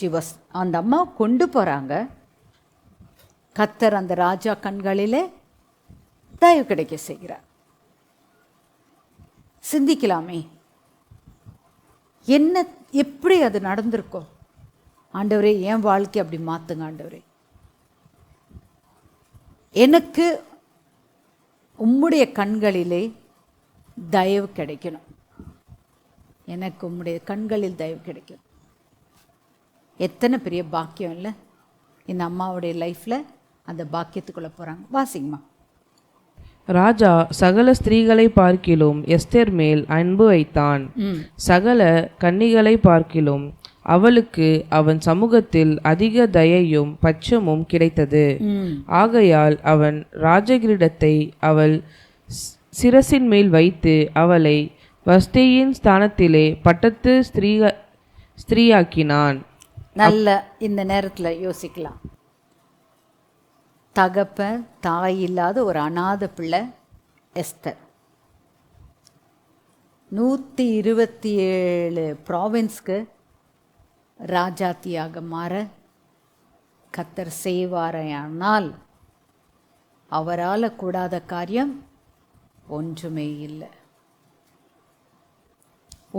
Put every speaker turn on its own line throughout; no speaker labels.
ஷிவஸ் அந்த அம்மா கொண்டு போகிறாங்க கத்தர் அந்த ராஜா கண்களிலே தயவு கிடைக்க செய்கிறார். சிந்திக்கலாமே. என்ன எப்படி அது நடந்திருக்கோ? ஆண்டவரே என் வாழ்க்கை அப்படி மாற்றுங்க ஆண்டவரே. எனக்கு உம்முடைய கண்களிலே தயவு கிடைக்கணும். எனக்கு உம்முடைய கண்களில் தயவு கிடைக்கும் எத்தனை பெரிய பாக்கியம் இல்லை? இந்த அம்மாவுடைய லைஃப்பில் அந்த பாக்கியத்துக்குள்ளே போகிறாங்க வாசிங்கம்மா
ராஜா சகல ஸ்திரீகளை பார்க்கிலும் எஸ்தேர் மேல் அன்பு வைத்தான். சகல கன்னிகளை பார்க்கிலும் அவளுக்கு அவன் சமூகத்தில் அதிக தயையும் பட்சமும் கிடைத்தது. ஆகையால் அவன் ராஜகிரீடத்தை அவள் சிரசின் மேல் வைத்து அவளை வஸ்தியின் ஸ்தானத்திலே பட்டத்து ஸ்திரீக ஸ்திரீயாக்கினான்.
நல்ல இந்த நேரத்தில் யோசிக்கலாம். தகப்பன் தாய் இல்லாத ஒரு அனாதை பிள்ளை எஸ்தர். நூற்றி இருபத்தி ஏழு ப்ராவின்ஸ்க்கு ராஜாத்தியாக மாற கத்தர் செய்வாரையானால் அவரால் கூடாத காரியம் ஒன்றுமே இல்லை.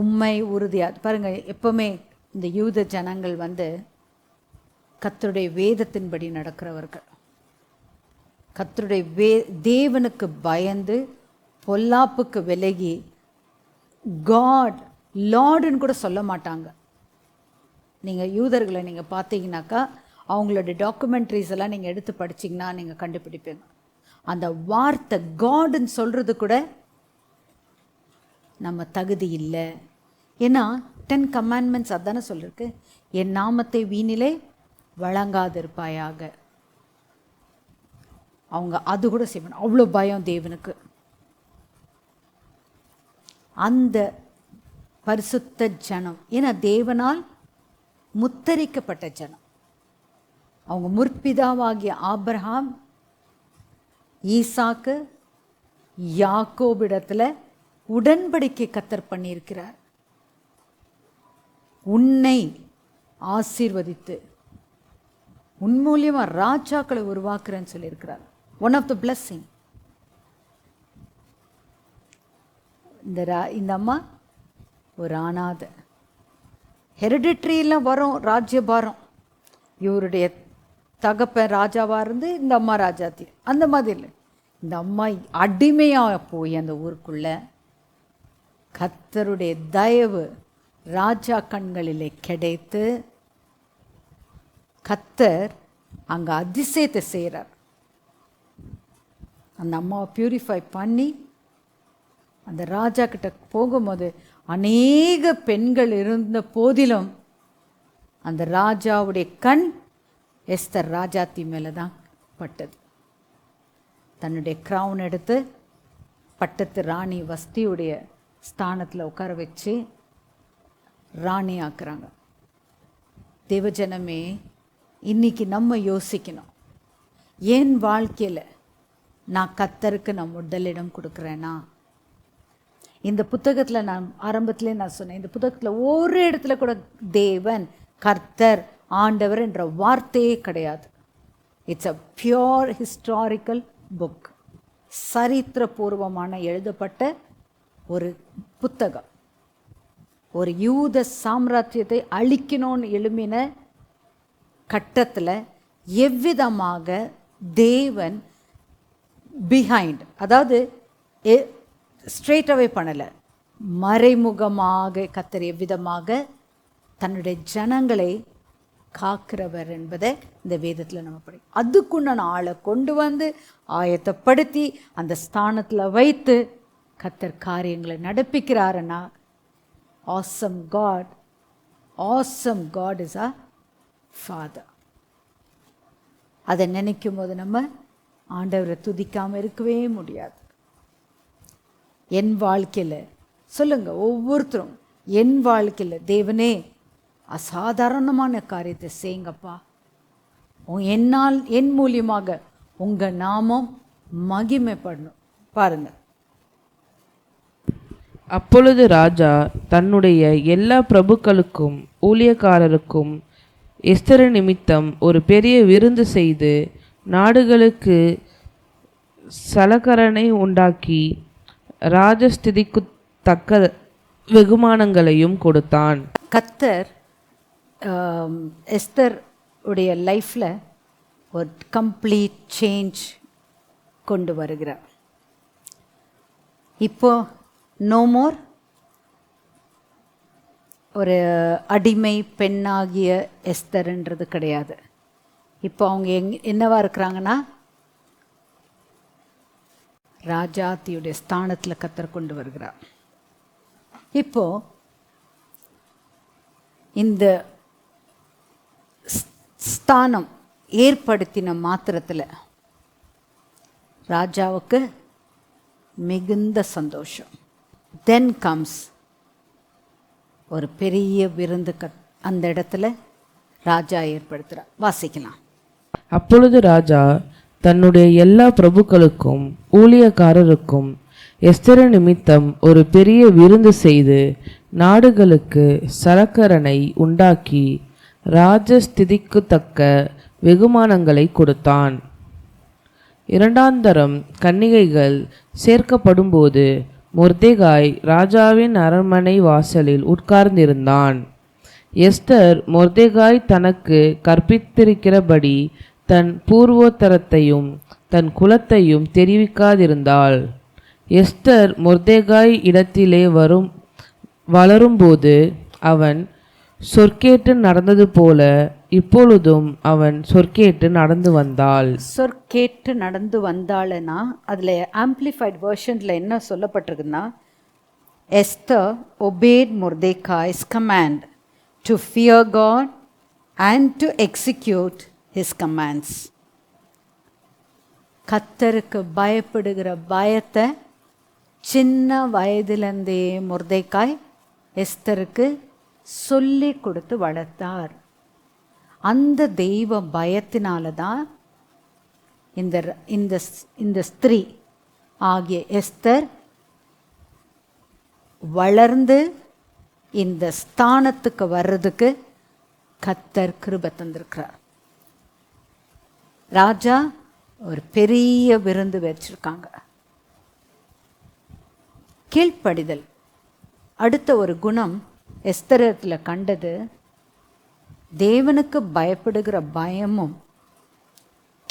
உண்மை உறுதியாக பாருங்கள் எப்பவுமே இந்த யூத ஜனங்கள் வந்து கத்தருடைய வேதத்தின்படி நடக்கிறவர்கள். கத்தருடைய வே தேவனுக்கு பயந்து பொல்லாப்புக்கு விலகி காட் லார்டுன்னு கூட சொல்ல மாட்டாங்க. நீங்கள் யூதர்களை நீங்கள் பார்த்தீங்கன்னாக்கா அவங்களுடைய டாக்குமெண்ட்ரிஸ் எல்லாம் நீங்கள் எடுத்து படிச்சிங்கன்னா நீங்கள் கண்டுபிடிப்பீங்க. அந்த வார்த்தை காடுன்னு சொல்கிறது கூட நம்ம தகுதி இல்லை. ஏன்னா டென் கமாண்ட்மெண்ட்ஸ் அதானே சொல்லியிருக்கு என் நாமத்தை வீணிலே வழங்காதிருப்பாயாக. அவங்க அது கூட செய்யணும் அவ்வளோ பயம் தேவனுக்கு. அந்த பரிசுத்த ஜனம் ஏன்னா தேவனால் முத்தரிக்கப்பட்ட ஜனம். அவங்க முற்பிதாவாகிய ஆப்ரஹாம் ஈசாக்கு யாக்கோபிடத்தில் உடன்படிக்கை கத்தர் பண்ணியிருக்கிறார். உன்னை ஆசீர்வதித்து உன் மூலியமாக ராஜாக்களை உருவாக்குறேன்னு சொல்லியிருக்கிறார். ஒன் ஆஃப் த பிளஸ்ஸிங் இந்த ரா இந்த அம்மா ஒரு ஆனாத ஹெரிடிட்ரியில் வரும் ராஜ்யபாரம். இவருடைய தகப்பன் ராஜாவாக இருந்து இந்த அம்மா ராஜாத்தி. அந்த மாதிரி இல்லை. இந்த அம்மா அடிமையாக போய் அந்த ஊருக்குள்ளே கத்தருடைய தயவு ராஜா கண்களிலே கிடைத்து கத்தர் அங்கே அதிசயத்தை செய்கிறார் அந்த அம்மாவை பியூரிஃபை பண்ணி அந்த ராஜா கிட்ட போகும்போது அநேக பெண்கள் இருந்த போதிலும் அந்த ராஜாவுடைய கண் எஸ்தர் ராஜாத்தி மேலே தான் பட்டது. தன்னுடைய க்ரௌன் எடுத்து பட்டத்து ராணி வஸ்தியுடைய ஸ்தானத்தில் உட்கார வச்சு ராணி ஆக்குறாங்க. தேவஜனமே இன்றைக்கி நம்ம யோசிக்கணும். என் வாழ்க்கையில் நான் கத்தருக்கு நான் முதலிடம் கொடுக்குறேன்னா இந்த புத்தகத்தில் நான் ஆரம்பத்திலே நான் சொன்னேன் இந்த புத்தகத்தில் ஒரு இடத்துல கூட தேவன் கர்த்தர் ஆண்டவர் என்ற வார்த்தையே கிடையாது. It's a pure historical book சரித்திரபூர்வமான எழுதப்பட்ட ஒரு புத்தகம். ஒரு யூத சாம்ராஜ்யத்தை அழிக்கணும்னு எழும்பின கட்டத்தில் எவ்விதமாக தேவன் பிஹைண்ட் அதாவது ஸ்ட்ரெயிட் பண்ணலை. மறைமுகமாக கத்தர் எவ்விதமாக தன்னுடைய ஜனங்களை காக்கிறவர் என்பதை இந்த வேதத்தில் நம்ம படி அதுக்குண்டான ஆளை கொண்டு வந்து ஆயத்தப்படுத்தி அந்த ஸ்தானத்தில் வைத்து கத்தர் காரியங்களை நடப்பிக்கிறாருன்னா awesome God awesome God is a father அதை நினைக்கும் போது நம்ம ஆண்டவரை துதிக்காமல் இருக்கவே முடியாது. என் வாழ்க்கையில் சொல்லுங்கள் ஒவ்வொருத்தரும் என் வாழ்க்கையில் தேவனே அசாதாரணமான காரியத்தை செய்யுங்கப்பா. என்னால் என் மூலியமாக உங்கள் நாமம் மகிமைப்படணும். பாருங்கள்
அப்பொழுது ராஜா தன்னுடைய எல்லா பிரபுக்களுக்கும் ஊழியக்காரருக்கும் எஸ்தர நிமித்தம் ஒரு பெரிய விருந்து செய்து நாடுகளுக்கு சலகரனை உண்டாக்கி ராஜஸ்திதிக்கு தக்க வெகுமானங்களையும் கொடுத்தான்.
கத்தர் எஸ்தர் உடைய லைஃப்பில் ஒரு கம்ப்ளீட் சேஞ்ச் கொண்டு வருகிறார். இப்போது நோ மோர் ஒரு அடிமை பெண்ணாகிய எஸ்தர்ன்றது கிடையாது. இப்போ அவங்க எங் என்னவா இருக்கிறாங்கன்னா ராஜாத்தியுடைய ஸ்தானத்தில் கத்தர் கொண்டு வருகிறார். இப்போ இந்த ஸ்- ஸ்தானம் ஏற்படுத்தின மாத்திரத்தில் ராஜாவுக்கு மிகுந்த சந்தோஷம். தென் கம்ஸ் ஒரு பெரிய விருந்து கட் அந்த இடத்துல ராஜா ஏற்படுத்துகிறார் வாசிக்கலாம்.
அப்பொழுது ராஜா தன்னுடைய எல்லா பிரபுக்களுக்கும் ஊழியக்காரருக்கும் எஸ்திர நிமித்தம் ஒரு பெரிய விருந்து செய்து நாடுகளுக்கு சரக்கரனை உண்டாக்கி ராஜஸ்திதிக்கு தக்க வெகுமானங்களை கொடுத்தான். இரண்டாந்தரம் கன்னிகைகள் சேர்க்கப்படும்போது மொர்தேகாய் ராஜாவின் அரண்மனை வாசலில் உட்கார்ந்திருந்தான். எஸ்தர் மொர்தேகாய் தனக்கு கற்பித்திருக்கிறபடி தன் பூர்வோத்தரத்தையும் தன் குலத்தையும் தெரிவிக்காதிருந்தாள். எஸ்தர் மொர்தேகாய் இடத்திலே வரும் வளரும்போது அவன் சொற்கேட்டு நடந்தது போல இப்பொழுதும் அவன் சொற்கேட்டு நடந்து வந்தாள்.
சொற்கேட்டு நடந்து வந்தாள்னா அதில் ஆம்ப்ளிஃபைட் வெர்ஷனில் என்ன சொல்லப்பட்டிருக்குன்னா Esther obeyed Mordecai's command to fear God and to execute his commands கத்தருக்கு பயப்படுகிற பயத்தை சின்ன வயதிலேருந்தே முர்தேக்காய் எஸ்தருக்கு சொல்லி கொடுத்து வளர்த்தார். அந்த தெய்வ பயத்தினால தான் இந்த இந்த ஸ்- இந்த ஸ்திரீ ஆகிய எஸ்தர் வளர்ந்து இந்த ஸ்தானத்துக்கு வர்றதுக்கு கத்தர் கிருப தந்திருக்கிறார். ராஜா ஒரு பெரிய விருந்து வச்சிருக்காங்க. கீழ்ப்படிதல். அடுத்த ஒரு குணம் எஸ்தரத்தில் கண்டது தேவனுக்கு பயப்படுகிற பயமும்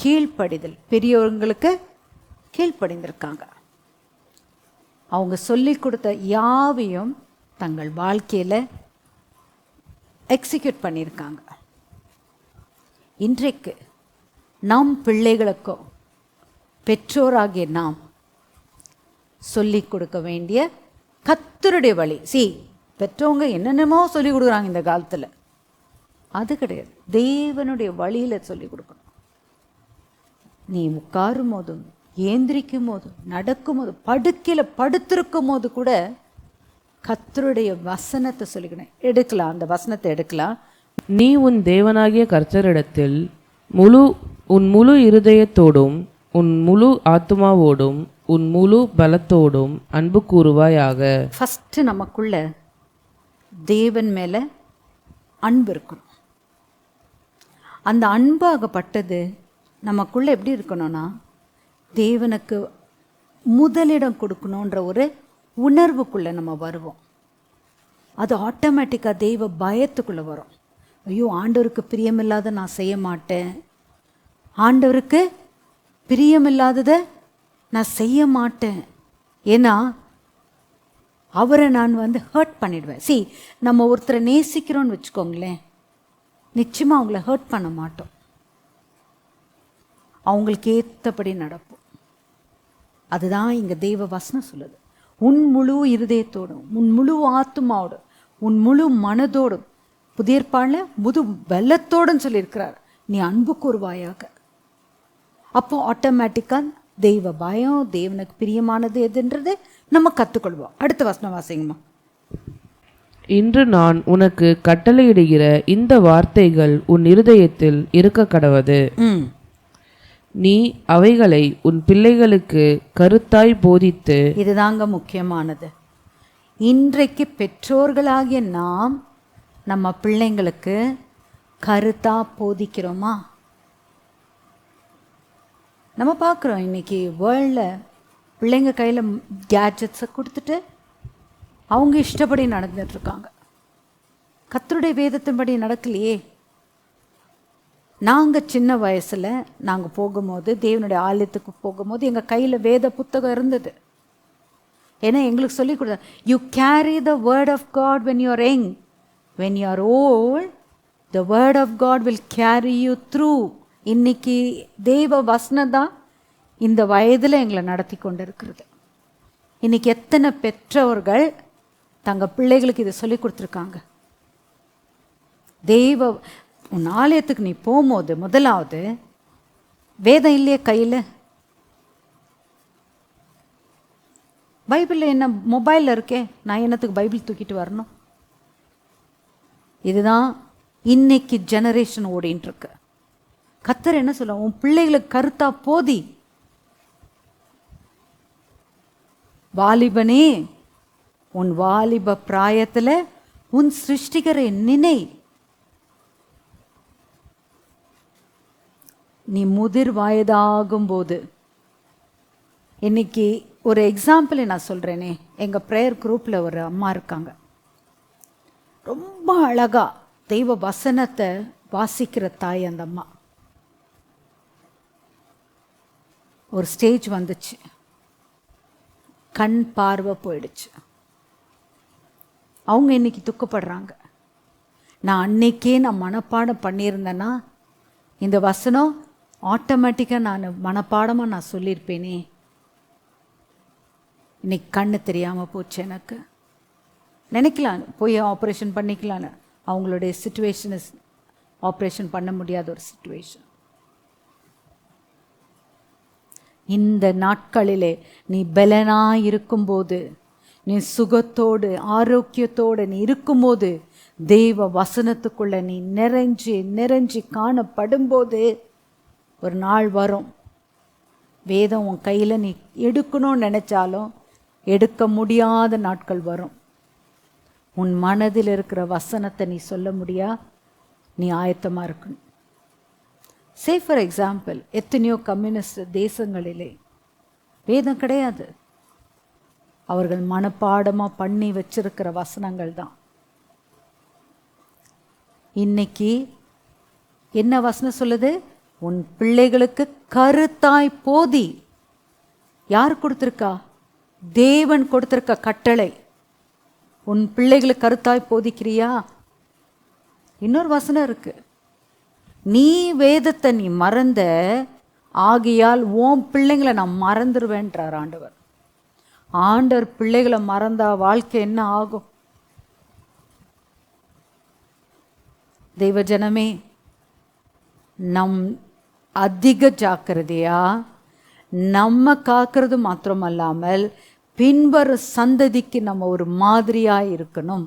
கீழ்ப்படிதல். பெரியவங்களுக்கு கீழ்ப்படிந்திருக்காங்க. அவங்க சொல்லி கொடுத்த யாவையும் தங்கள் வாழ்க்கையில் எக்ஸிக்யூட் பண்ணியிருக்காங்க. இன்றைக்கு நம் பிள்ளைகளுக்கோ பெற்றோராகிய நாம் சொல்லிக் கொடுக்க வேண்டிய கத்தருடைய வழி. சி பெற்றவங்க என்னென்னமோ சொல்லி கொடுக்குறாங்க இந்த காலத்தில். அது கிடையாது. தேவனுடைய வழியில் சொல்லி கொடுக்கணும். நீ உட்காரும் போதும் ஏந்திரிக்கும் போதும் நடக்கும் போது படுக்கையில் படுத்திருக்கும் போது கூட கத்தருடைய வசனத்தை சொல்லிக்கணும். எடுக்கலாம் அந்த வசனத்தை எடுக்கலாம்.
நீ உன் தேவனாகிய கர்த்தரிடத்தில் முழு உன் முழு இருதயத்தோடும் உன் முழு ஆத்துமாவோடும் உன் முழு பலத்தோடும் அன்பு கூறுவாயாக.
ஃபஸ்ட்டு நமக்குள்ள தேவன் மேலே அன்பு இருக்கணும். அந்த அன்பாகப்பட்டது நமக்குள்ளே எப்படி இருக்கணும்னா தேவனுக்கு முதலிடம் கொடுக்கணுன்ற ஒரு உணர்வுக்குள்ளே நம்ம வருவோம். அது ஆட்டோமேட்டிக்காக தெய்வ பயத்துக்குள்ளே வரும். ஐயோ ஆண்டவருக்கு பிரியமில்லாத நான் செய்ய மாட்டேன். ஆண்டவருக்கு பிரியமில்லாததை நான் செய்ய மாட்டேன். ஏன்னா அவரை நான் வந்து ஹர்ட் பண்ணிடுவேன். சி நம்ம ஒருத்தரை நேசிக்கிறோன்னு வச்சுக்கோங்களேன். நிச்சயமாக அவங்கள ஹர்ட் பண்ண மாட்டோம். அவங்களுக்கு ஏற்றபடி நடப்போம். அதுதான் இங்கே தெய்வ வசனம் சொல்லுது. உன் முழு இருதயத்தோடும் உன் முழு ஆத்துமாவோடும் உன் முழு மனதோடும் புதியற்பாடில் முது வெள்ளத்தோடும் சொல்லியிருக்கிறார். நீ அன்பு கூறுவாயாக. அப்போ ஆட்டோமேட்டிக்காக தெய்வ பயம் தேவனுக்கு பிரியமானது எதுன்றது? நம்ம கற்றுக்கொள்வோம் அடுத்த வசனம் வாசிங்கம்மா.
இன்று நான் உனக்கு கட்டளையிடுகிற இந்த வார்த்தைகள் உன் இருதயத்தில் இருக்க கடவது நீ அவைகளை உன் பிள்ளைகளுக்கு கருத்தாய் போதித்து
இதுதாங்க முக்கியமானது. இன்றைக்கு பெற்றோர்களாகிய நாம் நம்ம பிள்ளைங்களுக்கு கருத்தா போதிக்கிறோமா? நம்ம பார்க்குறோம் இன்னைக்கு வேர்ல்டில் பிள்ளைங்க கையில் கேட்ஜெட்ஸை கொடுத்துட்டு அவங்க இஷ்டப்படி நடந்துட்டுருக்காங்க கத்தருடைய வேதத்தின்படி நடக்கலையே. நாங்கள் சின்ன வயசில் நாங்கள் போகும்போது தேவனுடைய ஆலயத்துக்கு போகும்போது எங்கள் கையில் வேத புத்தகம் இருந்தது. ஏன்னா எங்களுக்கு சொல்லிக் கொடுத்தா you carry the word of God when you're young when you are old the word of God will carry you through இன்னைக்கு தெய்வ வசனம் தான் இந்த வயதில் எங்களை நடத்தி கொண்டு இருக்கிறது இன்னைக்கு எத்தனை பெற்றவர்கள் தங்கள் பிள்ளைகளுக்கு இதை சொல்லி கொடுத்துருக்காங்க? தெய்வ உன் ஆலயத்துக்கு நீ போகும்போது முதலாவது வேதம் இல்லையே கையில்? பைபிளில் என்ன மொபைலில் இருக்கே நான் என்னத்துக்கு பைபிள் தூக்கிட்டு வரணும்? இதுதான் இன்னைக்கு ஜெனரேஷன் ஓடின்ட்டுருக்கு கத்தர் என்ன சொல்ல உன் பிள்ளைகளுக்கு கருத்தா போதி. வாலிபனே உன் வாலிப பிராயத்தில் உன் சிருஷ்டிகரை நினை. நீ முதிர் வயதாகும்போது இன்னைக்கு ஒரு எக்ஸாம்பிளை நான் சொல்கிறேனே எங்கள் ப்ரேயர் குரூப்பில் ஒரு அம்மா இருக்காங்க. ரொம்ப அழகா தெய்வ வசனத்தை வாசிக்கிற தாய் அந்த அம்மா. ஒரு ஸ்டேஜ் வந்துச்சு. கண் பார்வை போயிடுச்சு. அவங்க இன்னைக்கு துக்கப்படுறாங்க. நான் அன்னைக்கே நான் மனப்பாடம் பண்ணியிருந்தேன்னா இந்த வசனம் ஆட்டோமேட்டிக்காக நான் மனப்பாடமாக நான் சொல்லியிருப்பேனே. இன்னைக்கு கண்ணு தெரியாமல் போச்சு எனக்கு. நினைக்கலாம் போய் ஆப்ரேஷன் பண்ணிக்கலான்னு அவங்களுடைய சுச்சுவேஷன் ஆப்ரேஷன் பண்ண முடியாத ஒரு சுச்சுவேஷன் இந்த நாட்களிலே நீ பலனாயிருக்கும்போது நீ சுகத்தோடு ஆரோக்கியத்தோடு நீ இருக்கும்போது தெய்வ வசனத்துக்குள்ளே நீ நிறைஞ்சு நிறைஞ்சு காணப்படும்போது ஒரு நாள் வரும். வேதம் உன் கையில் நீ எடுக்கணும்னு நினச்சாலும் எடுக்க முடியாத நாட்கள் வரும். உன் மனதில் இருக்கிற வசனத்தை நீ சொல்ல முடியா? நீ ஆயத்தமாக இருக்கணும். சே ஃபார் எக்ஸாம்பிள் எத்தனையோ கம்யூனிஸ்ட் தேசங்களிலே வேதம் கிடையாது. அவர்கள் மனப்பாடமாக பண்ணி வச்சிருக்கிற வசனங்கள் தான் இன்னைக்கு என்ன வசனம் சொல்லுது? உன் பிள்ளைகளுக்கு கருத்தாய் போதி. யார் கொடுத்துருக்கா? தேவன் கொடுத்துருக்க கட்டளை. உன் பிள்ளைகளுக்கு கருத்தாய் போதிக்கிறியா? இன்னொரு வசனம் இருக்குது நீ வேதத்தை நீ மறந்த ஆகையால் உன் பிள்ளைங்களை நான் மறந்துடுவேன்றார் ஆண்டவர். ஆண்டவர் பிள்ளைகளை மறந்தா வாழ்க்கை என்ன ஆகும்? தெய்வ ஜனமே நம் அதிக ஜாக்கிரதையா நம்ம காக்கிறது மாத்திரமல்லாமல் பின்வரும் சந்ததிக்கு நம்ம ஒரு மாதிரியாக இருக்கணும்.